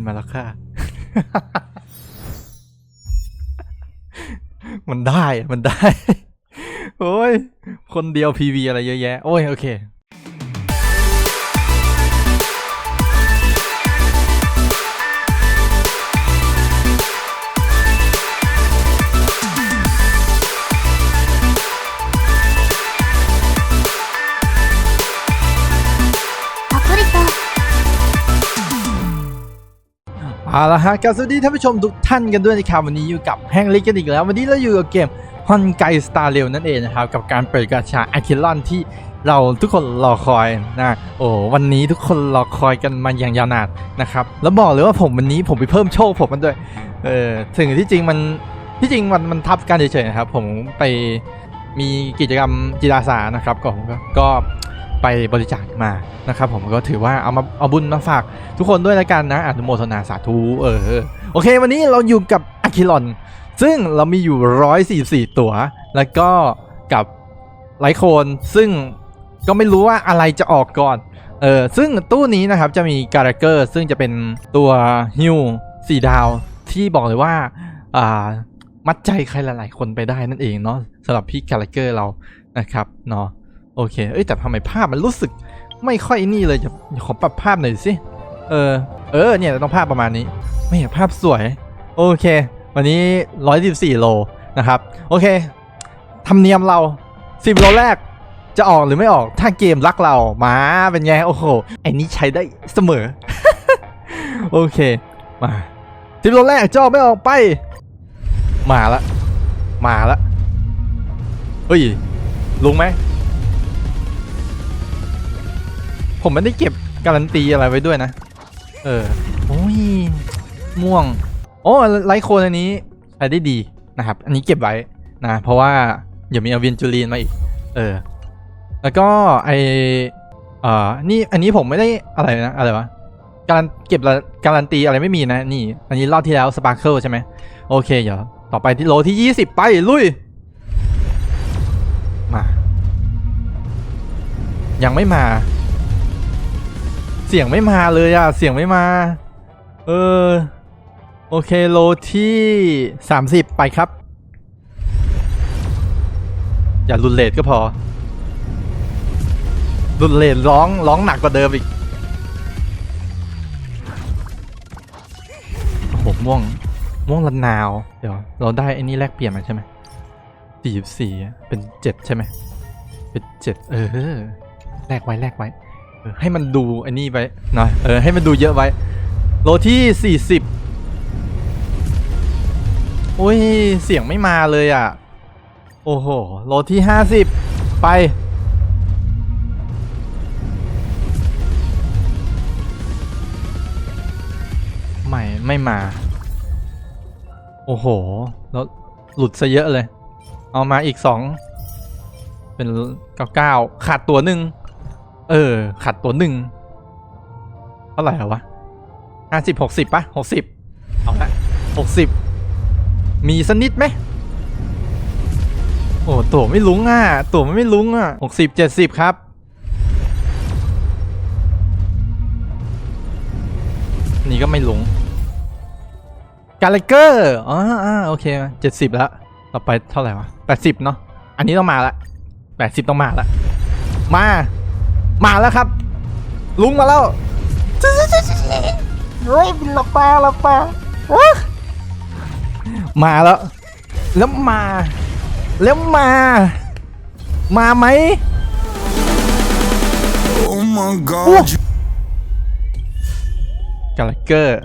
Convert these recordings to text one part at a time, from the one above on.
นมาแล้วค่ะ มันได้ มันได้ โอ้ย คนเดียวพีวีอะไรเยอะแยะ โอ้ย โอเค เอาละฮะกับสวัสดีท่านผู้ชมทุกท่านกันด้วยนะครับวันนี้อยู่กับแฮงลิกกันอีกแล้ว วันนี้เราอยู่กับเกมฮอนไกสตาร์เรลนั่นเองนะครับ กับการเปิดกาชาอะคิลอนที่เราทุกคนรอคอยนะโอ้วันนี้ทุกคนรอคอยกันมาอย่างยาวนานนะครับ แล้วบอกเลยว่าผมวันนี้ผมไปเพิ่มโชคผมมันด้วยเออถึงที่จริงมันที่จริงมันมันทับกันเฉยๆนะครับ ผมไปมีกิจกรรมจิตอาสานะครับก็ผมก็ก็ ไปบริจาคมานะครับผมก็ถือว่าเอามาเอาบุญมาฝากทุกคนด้วยแล้วกันนะอนุโมทนาสาธุเออโอเค วันนี้เราอยู่กับอะคิลอน ซึ่งเรามีอยู่ 144 ตัว แล้วก็กับไลโคนซึ่งก็ไม่รู้ว่าอะไรจะออกก่อนเออซึ่งตู้นี้นะครับจะมีการ์เกอร์ซึ่งจะเป็นตัวฮิวสี่ดาวที่บอกเลยว่าอ่ามัดใจใครหลายๆ คนไปได้นั่นเองเนาะสำหรับพี่การ์เกอร์เรานะครับเนาะ โอเค เอ้ยแต่ทำไมภาพมันรู้สึกไม่ค่อยนี่เลยจะขอปรับภาพหน่อยสิ เออ เออ เนี่ยต้องภาพประมาณนี้ ไม่เห็นภาพสวย โอเค วันนี้ 114 โลนะครับ โอเคธรรมเนียมเรา 10 โลแรกจะออกหรือไม่ออก ถ้าเกมรักเรา มาเป็นไง โอ้โห ไอ้นี้ใช้ได้เสมอ โอเค มา10โลแรกจะออกไม่ออกไป มาละ มาละ เฮ้ย ลุงไหม ผมไม่ได้เก็บการันตีอะไรไว้ด้วยนะ เออ โอ้ย ม่วง โอ้ไลท์โคนอันนี้ใช้ได้ดีนะครับ อันนี้เก็บไว้นะ เพราะว่าเดี๋ยวมีอเวนจูรีนมาอีก เออ แล้วก็ไอเอ่อนี่อันนี้ผมไม่ได้อะไรนะ อะไรวะ การเก็บละการันตีอะไรไม่มีนะ นี่ อันนี้รอบที่แล้วสปาร์เคิลใช่ไหม โอเค เดี๋ยว ต่อไปที่โลที่ 20 ไป ลุย มา ยังไม่มา เสียงไม่มาเลยอะ เสียงไม่มา เออ โอเคโลที่ 30 ไปครับ อย่ารุนเลทก็พอ รุนเลทร้องร้องหนักกว่าเดิมอีก โอ้โห ม่วง ม่วงละนาว เดี๋ยว เราได้ไอ้นี่แลกเปลี่ยนมาใช่ไหมสี่สี่เป็นเจ็ดใช่ไหม เป็นเจ็ดเออ แลกไว้แลกไว้ ให้มันดูไอ้นี่ไว้หน่อยเออให้มันดูเยอะไว้ โลที่สี่สิบโอ้ยเสียงไม่มาเลยอะ โอ้โห โลที่ห้าสิบไป ไม่ ไม่มา โอ้โหแล้วหลุดซะเยอะเลย เอามาอีกสองเป็นเก้าเก้าขาดตัวหนึ่ง เออ ขัดตัวหนึ่งเท่าไหร่วะห้าสิบหกสิบปะหกสิบเอาละหกสิบมีสนิดไหมโอ้ตัวไม่ลุ้งอะ ตัวมันไม่ลุ้งอะหกสิบเจ็ดสิบครับ นี่ก็ไม่ลุ้งกาลเกอร์อ๋ออ่าโอเคเจ็ดสิบแล้วต่อไปเท่าไหร่วะแปดสิบเนาะอันนี้ต้องมาละแปดสิบต้องมาละมา มาแล้วครับ ลุงมาแล้วเฮ้ยหลับตาหลับตาว้ามาแล้ว แล้วมา แล้วมา มาไหม Oh my โอ้ god, กาลเกอร์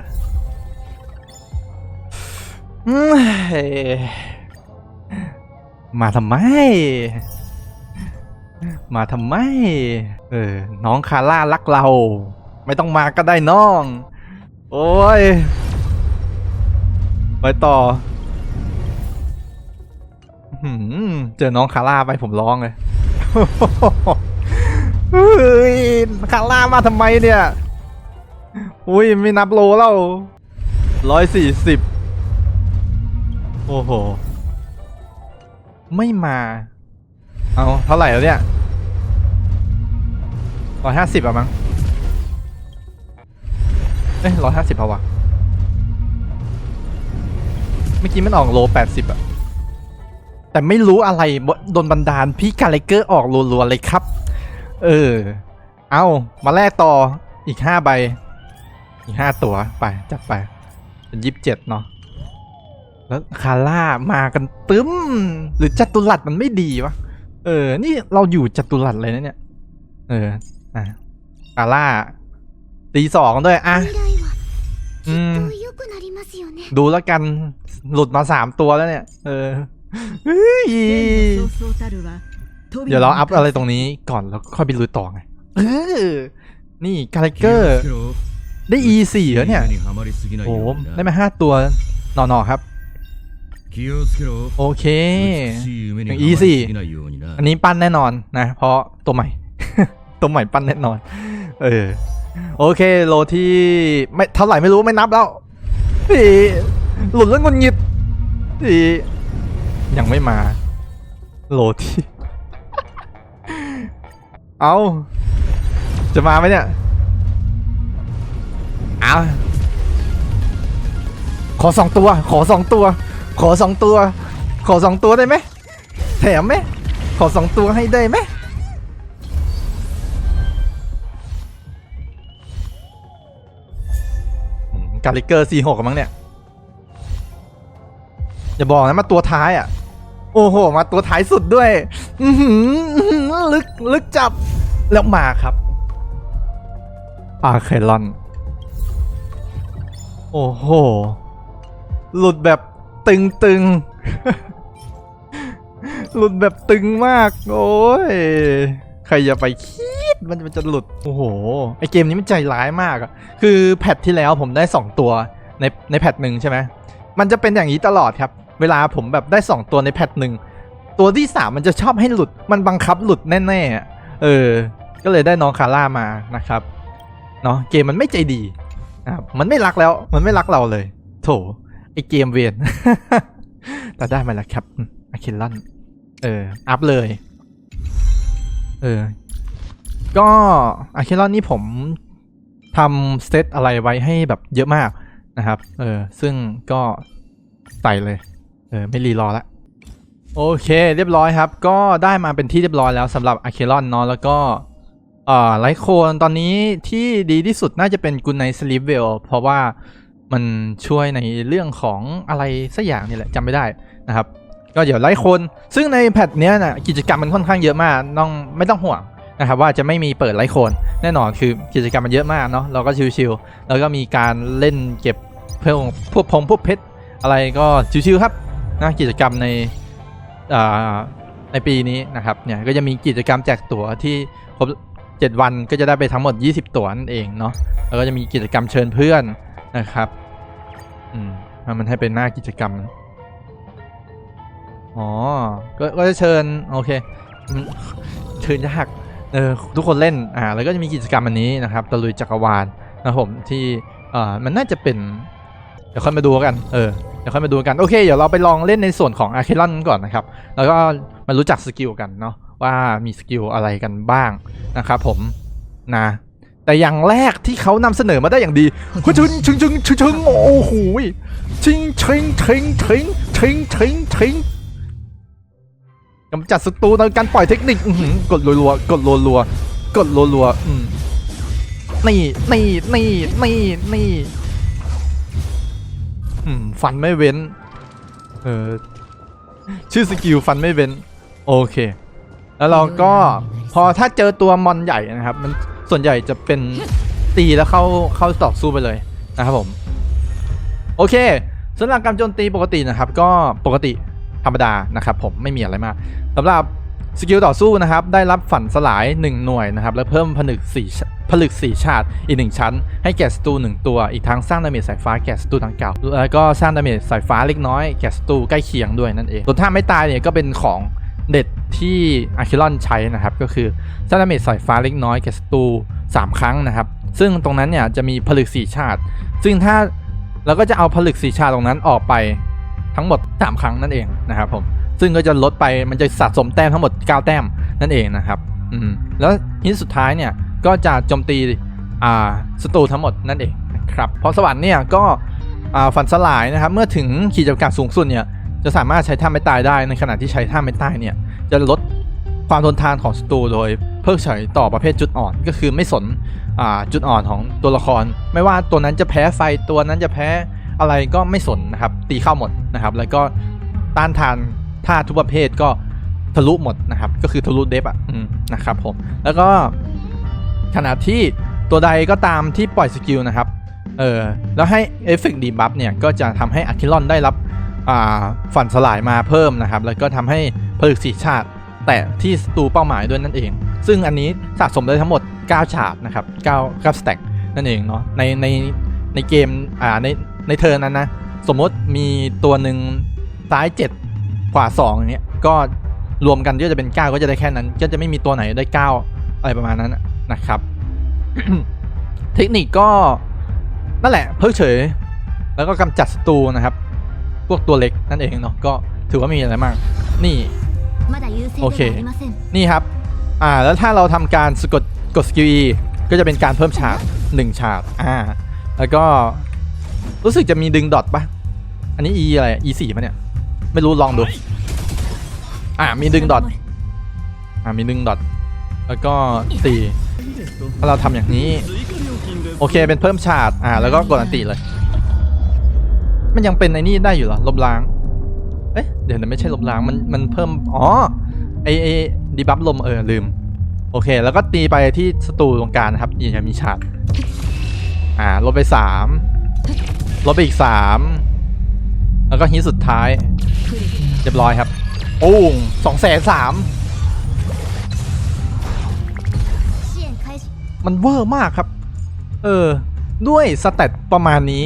อืมเฮ้ยมาทำไม มาทำไม เออ น้องคาร่ารักเรา ไม่ต้องมาก็ได้น้อง โอ้ย ไปต่อเจอน้องคาร่าไปผมร้องเลยเฮ้ยคาร่ามาทำไมเนี่ย อุ้ยไม่นับโลแล้วร้อยสี่สิบโอ้โห ไม่มา เอาเท่าไหร่แล้วเนี่ยร้อยห้าสิบอะมั้งเอ้ยร้อยห้าสิบเอาวะเมื่อกี้มันออกโลแปดสิบอะแต่ไม่รู้อะไรโดนบันดาลพี่กาเลเกอร์ออกรัวๆเลยครับ เออ เอามาแลกต่ออีกห้าใบ อีกห้าตัว ไป จัดไปเป็นยี่สิบเจ็ดเนาะแล้วคาร่ามากันตึ้ม หรือจัตุรัสมันไม่ดีวะ เออ นี่เราอยู่จัตุรัสเลยนะเนี่ย เออ อะกาล่า ตีสองด้วย อะ อืม ดูแล้วกัน หลุดมาสามตัวแล้วเนี่ย เออ เดี๋ยวเราอัพอะไรตรงนี้ก่อนแล้วค่อยไปลุยต่อไง เออ นี่คาแรคเกอร์ ได้ E4 แล้วเนี่ย โอ้ได้มาห้าตัวนอนๆครับ โอเคอย่าง E สี่อันนี้ปั้นแน่นอนนะ เพราะตัวใหม่ ตัวใหม่ปั้นแน่นอน เออ โอเค โลที่ไม่เท่าไหร่ไม่รู้ไม่นับแล้วอีหลุดแล้วงุนงิดอียังไม่มา โลที่ เอาจะมาไหมเนี่ยเอาขอสองตัว ขอสองตัว ขอสองตัว ขอสองตัวได้ไหมแถมไหมขอสองตัวให้ได้ไหมกาลิเกอร์สี่หกมั้งเนี่ยอย่าบอกนะมาตัวท้ายอะ โอ้โห มาตัวท้ายสุดด้วยลึกลึกจับแล้วมาครับอาเคลอน โอ้โห หลุดแบบ ตึงตึงๆหลุดแบบตึงมาก โอ้ย ใครอย่าไปคิดมันมันจะหลุด โอ้โห ไอเกมนี้มันใจร้ายมากอะคือแพทที่แล้วผมได้ 2 ตัวในในแพทหนึ่งใช่ไหม มันจะเป็นอย่างนี้ตลอดครับ เวลาผมแบบได้ 2 ตัวในแพทหนึ่ง ตัวที่ 3 มันจะชอบให้หลุด มันบังคับหลุดแน่ๆอะเออ ก็เลยได้น้องคาร่ามานะครับ เนาะเกมมันไม่ใจดีนะมันไม่รักแล้ว มันไม่รักเราเลย โถ ไอเกมเวียนแต่ได้มาแล้วครับอะคิลลอนเออ อัพเลย เออ ก็อะคิลลอนนี่ผมทำเซตอะไรไว้ให้แบบเยอะมากนะครับ เออ ซึ่งก็ใส่เลย เออ ไม่รีรอละโอเค เรียบร้อยครับ ก็ได้มาเป็นที่เรียบร้อยแล้วสำหรับอะคิลลอนเนาะแล้วก็เอ่อไลโคนตอนนี้ที่ดีที่สุดน่าจะเป็นกุนไนสลีปเวลเพราะว่า มันช่วยในเรื่องของอะไรสักอย่างนี่แหละจำไม่ได้นะครับก็เดี๋ยวไล่คน ซึ่งในแพทเนี้ยนะกิจกรรมมันค่อนข้างเยอะมากน้องไม่ต้องห่วงนะครับว่าจะไม่มีเปิดไล่โคนแน่นอนคือกิจกรรมมันเยอะมากเนาะเราก็ชิวๆแล้วก็มีการเล่นเก็บเพื่อพวกพงพวกเพชรอะไรก็ชิวๆครับนะกิจกรรมในอ่าในปีนี้นะครับเนี่ยก็จะมีกิจกรรมแจกตั๋วที่ครบ7วันก็จะได้ไปทั้งหมด 20 ตั๋วนั่นเองเนาะแล้วก็จะมีกิจกรรมเชิญเพื่อน นะครับ อืมมันให้เป็นหน้ากิจกรรม อ๋อ ก็ก็จะเชิญ โอเคเชิญยากเออทุกคนเล่น อ่า แล้วก็จะมีกิจกรรมอันนี้นะครับ ตะลุยจักรวาลนะผมที่เอ่อมันน่าจะเป็น เดี๋ยวค่อยมาดูกัน เออ เดี๋ยวค่อยมาดูกัน โอเค เดี๋ยวเราไปลองเล่นในส่วนของอาร์เคลอนก่อนนะครับ แล้วก็มารู้จักสกิลกันเนาะ ว่ามีสกิลอะไรกันบ้างนะครับผม นะ แต่อย่างแรกที่เขานำเสนอมาได้อย่างดีคุณชึงชึงชึงชึงชึงโอ้โหชิงชิงชิงชิงชิงชิงชิงกำจัดศัตรูในการปล่อยเทคนิคกดรัวๆกดรัวๆกดรัวๆอืมนี่นี่นี่นี่นี่ฟันไม่เว้น เออชื่อสกิลฟันไม่เว้น โอเค แล้วเราก็พอถ้าเจอตัวมอนใหญ่นะครับ มัน ส่วนใหญ่จะเป็นตีแล้วเข้าเข้าต่อสู้ไปเลยนะครับผม โอเคสำหรับการโจมตีปกตินะครับ ก็ปกติธรรมดานะครับผมไม่มีอะไรมากสำหรับสกิลต่อสู้นะครับ ได้รับฝันสลาย 1 หน่วยนะครับ แล้วเพิ่มผนึก4ผลึก 4 ชาติอีก 1 ชั้น ให้แก่ศัตรู1 ตัวอีกทั้งสร้างดาเมจสายฟ้าแก่ศัตรูดังเก่าแล้วก็สร้างดาเมจสายฟ้าเล็กน้อยแก่ศัตรูใกล้เคียงด้วยนั่นเองส่วนถ้าไม่ตายเนี่ยก็เป็นของเด็ด ที่อาคิลอนใช้นะครับ ก็คือสร้างดาเมจสายฟ้าเล็กน้อยแก่ศัตรู3 ครั้งนะครับ ซึ่งตรงนั้นเนี่ยจะมีผลึก4ชาติ ซึ่งถ้าเราก็จะเอาผลึก4ชาติตรงนั้นออกไปทั้งหมด 3 ครั้งนั่นเองนะครับผมซึ่งก็จะลดไปมันจะสะสมแต้มทั้งหมด 9 แต้มนั่นเองนะครับอืมแล้วฮิตสุดท้ายเนี่ยก็จะโจมตีอ่าศัตรูทั้งหมดนั่นเองครับเพราะสวรรค์เนี่ยก็อ่าฝันสลายนะครับเมื่อถึงขีดจำกัดสูงสุดเนี่ยจะสามารถใช้ท่าไม่ตายได้ในขณะที่ใช้ท่าไม่ตายเนี่ย จะลดความทนทานของศัตรูโดยเพิกเฉยต่อประเภทจุดอ่อนก็คือไม่สนจุดอ่อนของตัวละคร ไม่ว่าตัวนั้นจะแพ้ไฟตัวนั้นจะแพ้อะไรก็ไม่สนนะครับ ตีเข้าหมดนะครับ แล้วก็ต้านทานท่าทุกประเภทก็ทะลุหมดนะครับ ก็คือทะลุเดฟอะนะครับผมแล้วก็ขณะที่ตัวใดก็ตามที่ปล่อยสกิลนะครับเออแล้วให้เอฟเฟกต์ดีบัฟเนี่ยก็จะทำให้อะคิลอนได้รับ ฝันสลายมาเพิ่มนะครับ แล้วก็ทำให้ผลึกสีชาติแต่ที่ศัตรูเป้าหมายด้วยนั่นเอง ซึ่งอันนี้สะสมได้ทั้งหมด 9 ฉาดนะครับ9 9สแต็กนั่นเองเนาะในในในเกมอ่าในในเทิร์นนั้นนะ สมมติมีตัวหนึ่งซ้าย 7 ขวา2อย่างเงี้ยก็รวมกันก็จะเป็น 9 ก็จะได้แค่นั้น ก็จะไม่มีตัวไหนได้ 9 อะไรประมาณนั้นนะนะครับ เทคนิคก็นั่นแหละ เพิกเฉย แล้วก็กำจัดศัตรูนะครับ พวกตัวเล็กนั่นเองเนาะก็ถือว่ามีอะไรมางนี่โอเค นี่ครับ อ่า แล้วถ้าเราทำการสกดกดสกิลก็จะเป็นการเพิ่มฉาก1ฉากอ่า แล้วก็รู้สึกจะมีดึงดอทปะอันนี้ E อะไร E สี่ปะเนี่ย ไม่รู้ลองดู อ่า มีดึงดอทอ่า มีดึงดอทแล้วก็ตีถ้าเราทำอย่างนี้ โอเคเป็นเพิ่มฉากอ่า แล้วก็กดอันตีเลย มันยังเป็นไอ้นี่ได้อยู่เหรอลบล้าง เอ๊ะเดี๋ยวนะไม่ใช่ลบล้างมันมันเพิ่มอ๋อไอไอดีบัฟลมเออลืม โอเค แล้วก็ตีไปที่สตูตรงกลางนะครับยังจะมีฉากอ่าลบไปสามลบไปอีกสามแล้วก็ฮีสุดท้ายเรียบร้อยครับโอ้งสองแสนสามมันเวอร์มากครับ เออ ด้วยสเตตประมาณนี้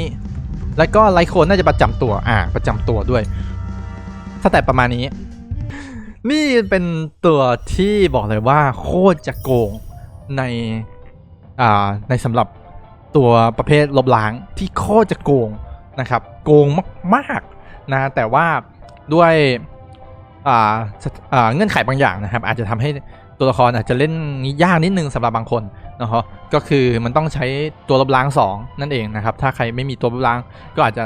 แล้วก็ไลโคนน่าจะประจำตัว อ่า ประจำตัวด้วยสเตตประมาณนี้ นี่เป็นตัวที่บอกเลยว่าโคตรจะโกงใน อ่า ในสำหรับตัวประเภทลบล้างที่โคตรจะโกงนะครับ โกงมากๆนะ แต่ว่าด้วยอ่าอ่าเงื่อนไขบางอย่างนะครับ อาจจะทำให้ ตัวละครอาจจะเล่นยากนิดนึงสำหรับบางคนนะฮะก็คือมันต้องใช้ตัวลบล้าง 2 นั่นเองนะครับ ถ้าใครไม่มีตัวลบล้างก็อาจจะ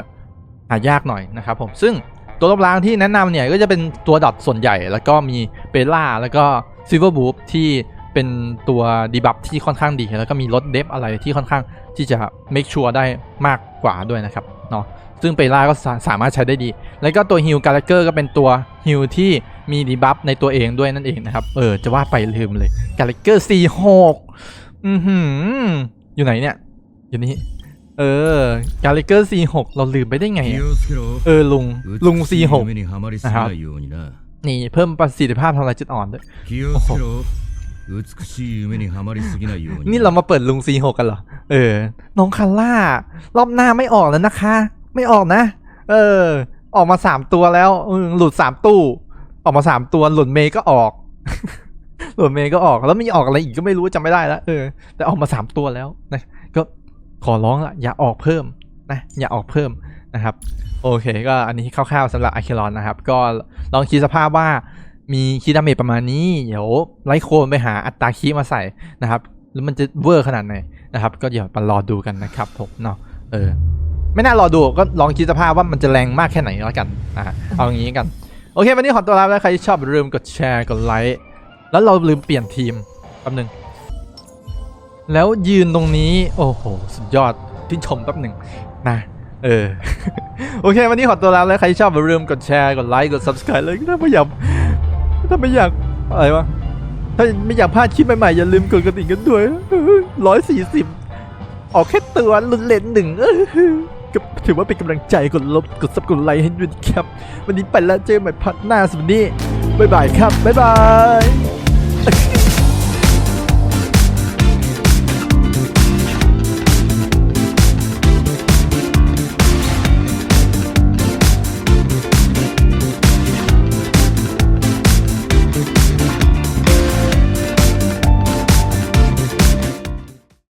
หายากหน่อยนะครับผมซึ่งตัวลบล้างที่แนะนำเนี่ยก็จะเป็นตัวดอทส่วนใหญ่ แล้วก็มีเปล่าแล้วก็ซิลเวอร์บูฟที่เป็นตัวดีบัฟที่ค่อนข้างดี แล้วก็มีลดเดฟอะไรที่ค่อนข้างที่จะ make sure ได้มากกว่าด้วยนะครับเนาะซึ่งเปล่าก็สาสามารถใช้ได้ดี แล้วก็ตัวฮิลการ์เกอร์ก็เป็นตัวฮิลที่ มีดีบัฟในตัวเองด้วยนั่นเองนะครับ เออ จะว่าไปลืมเลยกาลิเกอร์ซีหกอือหือ อยู่ไหนเนี่ย อยู่นี่ เออกาลิเกอร์ซีหกเราลืมไปได้ไง เออ ลุง ลุงซีหกนะครับ นี่เพิ่มประสิทธิภาพทำลายจุดอ่อนด้วยนี่เรามาเปิดลุงซีหกกันเหรอ เออ น้องคาร่า รอบหน้าไม่ออกแล้วนะคะ ไม่ออกนะ เออ ออกมาสามตัวแล้ว หลุดสามตู้ ออกมาสามตัวหลุดเมย์ก็ออก หลุดเมย์ก็ออกแล้วมีออกอะไรอีกก็ไม่รู้จำไม่ได้แล้วเออ แต่ออกมาสามตัวแล้วนะก็ขอร้องละอย่าออกเพิ่มนะอย่าออกเพิ่มนะครับ โอเค ก็อันนี้คร่าวๆสำหรับอะคิรอนนะครับ ก็ลองคิดสภาพว่ามีคีดาเมจประมาณนี้ เดี๋ยวไลโคนไปหาอัตราคีมาใส่นะครับ แล้วมันจะเวอร์ขนาดไหนนะครับ ก็เดี๋ยวมารอดูกันนะครับผมเนาะเออ ไม่น่ารอดูก็ลองคิดสภาพว่ามันจะแรงมากแค่ไหนแล้วกันนะเอาอย่างนี้กัน โอเค วันนี้ขอตัวลาไปแล้วใครที่ชอบอย่าลืมกดแชร์กดไลค์แล้วเราลืมเปลี่ยนทีมแป๊บหนึ่งแล้วยืนตรงนี้ โอ้โห สุดยอดที่ชมแป๊บหนึ่งนะเออ โอเค วันนี้ขอตัวลาแล้วใครชอบอย่าลืมกดแชร์กดไลค์กด subscribe เลยถ้าไม่อยากถ้าไม่อยากอะไรวะถ้าไม่อยากพลาดคลิปใหม่ๆ อย่าลืมกดกระดิ่งกันด้วยร้อยสี่สิบออกแค่ตัวลุนเลนหนึ่ง ก็ถือว่าเป็นกำลังใจกดลบกดซับกดไลค์ให้ด้วยนะครับ วันนี้ไปแล้วเจอกันใหม่พัดหน้าสัปดาห์นี้บ๊ายบายครับบ๊ายบาย